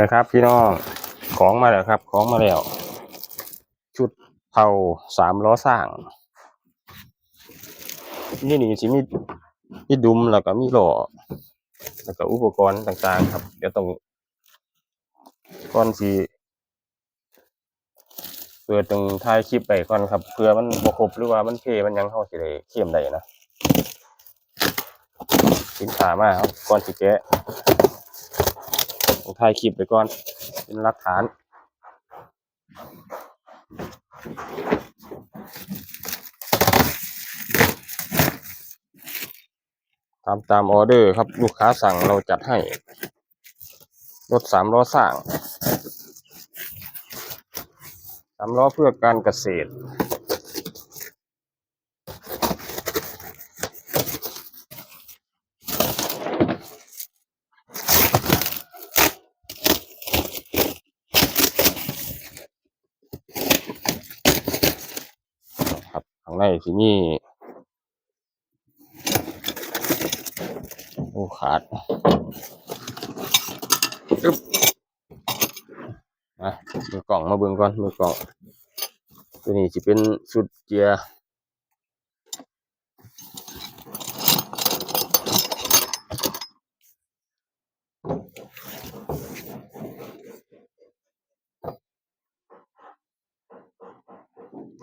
นะครับ พี่น้องของมาแล้วครับ ของมาแล้ว ชุดเผาสามล้อสร้าง นี่นี่สิมีมีดุมแล้วก็มีหล่อแล้วก็อุปกรณ์ต่างๆ ครับ เดี๋ยวต้องก่อนสิเปิดตรงท้ายคลิปไปก่อนครับ เพื่อมันบ่ครบหรือว่ามันเพมันยังเข้าสิได้เข้มได้นะสินค้ามาครับก่อนสิแกะต้อ ถ่ายคลิปไปก่อน เป็นหลักฐาน ตามตามออเดอร์ครับ ลูกค้าสั่งเราจัดให้ รถสามล้อสร้างสามล้อเพื่อการเกษตร ครับข้าง ในที่นี่โอ้ขาดมาเบือกล่องมาเบิ่งก่อนมือกล่องตัวนี้จะเป็นสุดเกียร์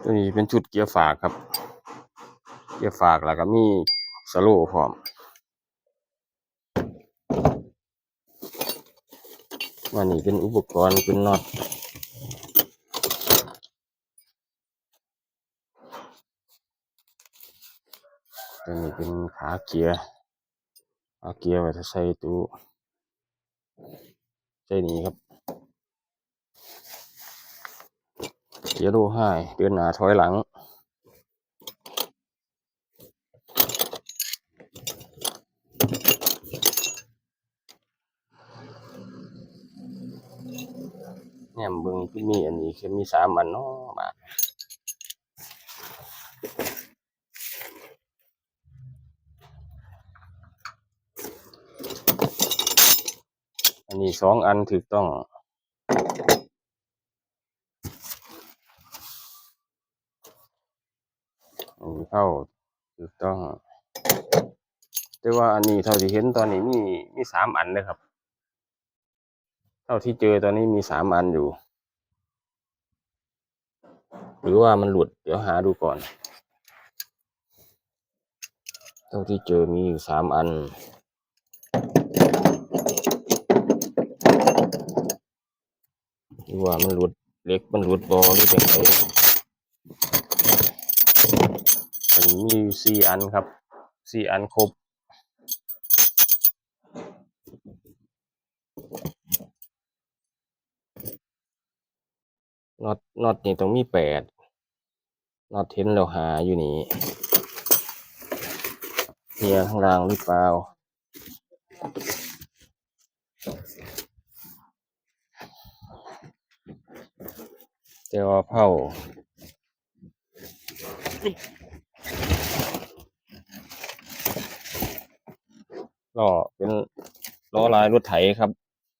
ตัวนี้เป็นชุดเกียร์ฝากครับ เกียร์ฝากแล้วก็มีสโลว์พร้อมว่านี่เป็นอุปกรณ์เป็นน็อตตัวนี้เป็นขาเกียร์ขาเกียร์ไว้ถ้าใส่ตู้ใส่นี้ครับ เกียร์โลห้เดินหน้าถอยหลัง เนี่ยเบิ่งที่มีอันนี้คือมีสามอันเนาะบาทอันนี้สองอันถูกต้อง อันนี้ เข้าถูกต้อง แต่ว่าอันนี้เท่าที่เห็นตอนนี้มีมีสามอันเลยครับ เท่าที่เจอตอนนี้มีสามอันอยู่ หรือว่ามันหลุด เดี๋ยวหาดูก่อน เท่าที่เจอมีอยู่สามอันหรือว่ามันหลุดเล็กมันหลุดบอหรือเป็นไง อันนี้มีอยู่สี่อันครับสี่อันครบน็อตน็อตนี่ต้องมีแปดน็อตเห็นเราหาอยู่นี่เฮียข้างล่างหรือเปล่าแต่ว่าเผา ล้อเป็นล้อลายรถไถครับ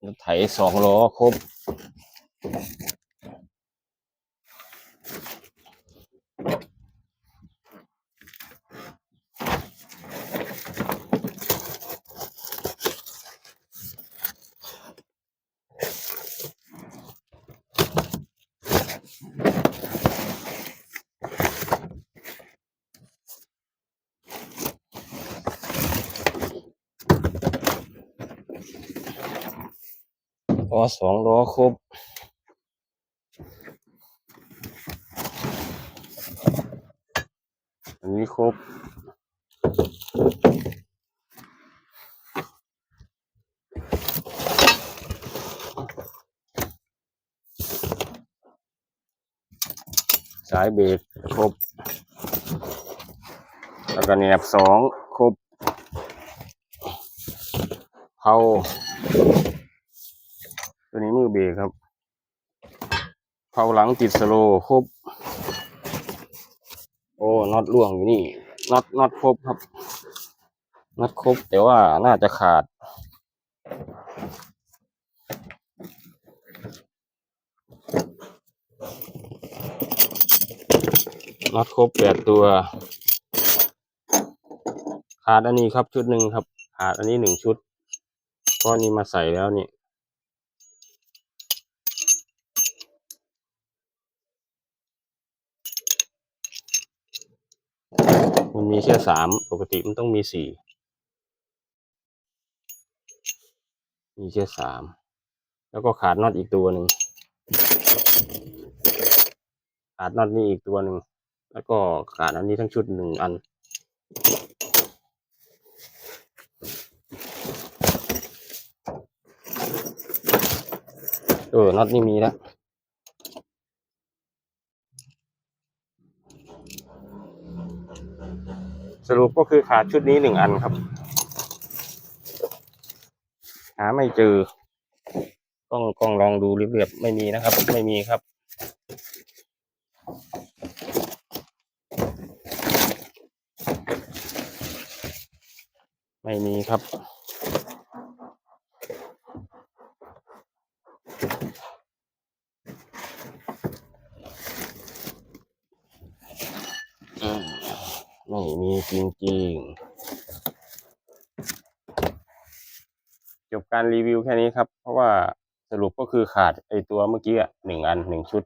รถไถสองล้อครบ ล้อสองล้อครบอันนี้ครบสายเบรกครบ แล้วก็แหนบสองครบเผา ตัวนี้มือเบรกครับเผาหลังติดสโลครบ โอ้น็อตล่วงอยู่นี่น็อตน็อตครบครับน็อตครบ แต่ว่าน่าจะขาด น็อตครบแปดตัว ขาดอันนี้ครับชุดหนึ่งครับ ขาดอันนี้หนึ่งชุดเพรานี้มาใส่แล้วนี่ มันมีแค่สามปกติมันต้องมีสี่มีแค่สามแล้วก็ขาดน็อตอีกตัวหนึ่งขาดน็อตนี่อีกตัวหนึ่งแล้วก็ขาดอันนี้ทั้งชุดหนึ่งอัน เออน็อตนี่มีแล้ว รุปก็คือขาดชุดนี้หนึ่งอันครับ หาไม่เจอ ต้องกล้องลองดูเรียบๆไม่มีนะครับ ไม่มีครับ ไม่มีครับ อืมไม่มี จริงๆ จบการรีวิวแค่นี้ครับ เพราะว่าสรุปก็คือขาดไอตัวเมื่อกี้อะหนึ่งอันหนึ่งชุด